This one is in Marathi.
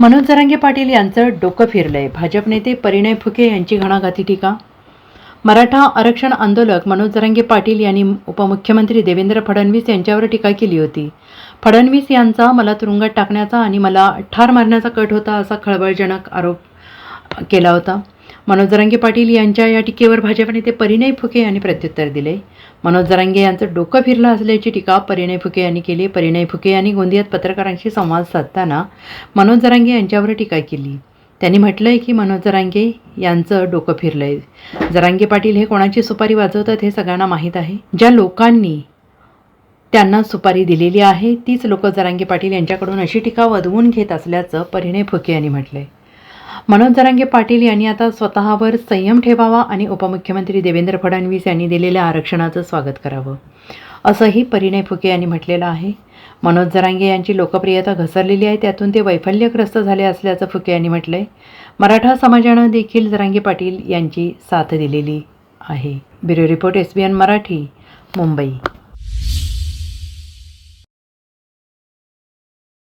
मनोज जरांगे पाटील यांचं डोकं फिरलंय. भाजप नेते परिणय फुके यांची घणाघाती टीका. मराठा आरक्षण आंदोलक मनोज जरांगे पाटील यांनी उपमुख्यमंत्री देवेंद्र फडणवीस यांच्यावर टीका केली होती. फडणवीस यांचा मला तुरुंगात टाकण्याचा आणि मला ठार मारण्याचा कट होता असा खळबळजनक आरोप केला होता. मनोज जरांगे पाटील यांच्या या टीकेवर भाजप नेते परिणय फुके यांनी प्रत्युत्तर दिले. मनोज जरांगे यांचं डोकं फिरलं असल्याची टीका परिणय फुके यांनी केली. परिणय फुके यांनी गोंदियात पत्रकारांशी संवाद साधताना मनोज जरांगे यांच्यावर टीका केली. त्यांनी म्हटलंय की मनोज जरांगे यांचं डोकं फिरलंय. जरांगे पाटील हे कोणाची सुपारी वाजवतात हे सगळ्यांना माहीत आहे. ज्या लोकांनी त्यांना सुपारी दिलेली आहे तीच लोक जरांगे पाटील यांच्याकडून अशी टीका वधवून घेत असल्याचं परिणय फुके यांनी म्हटलंय. मनोज जरांगे पाटील यांनी आता स्वतःवर संयम ठेवावा आणि उपमुख्यमंत्री देवेंद्र फडणवीस यांनी दिलेल्या आरक्षणाचं स्वागत करावं. असंही परिणय फुके यांनी म्हटलेलं आहे. मनोज जरांगे यांची लोकप्रियता घसरलेली आहे. त्यातून ते वैफल्यग्रस्त झाले असल्याचं फुके यांनी म्हटलंय. मराठा समाजानं देखील जरांगे पाटील यांची साथ दिलेली आहे. Bureau report S B N Marathi Mumbai.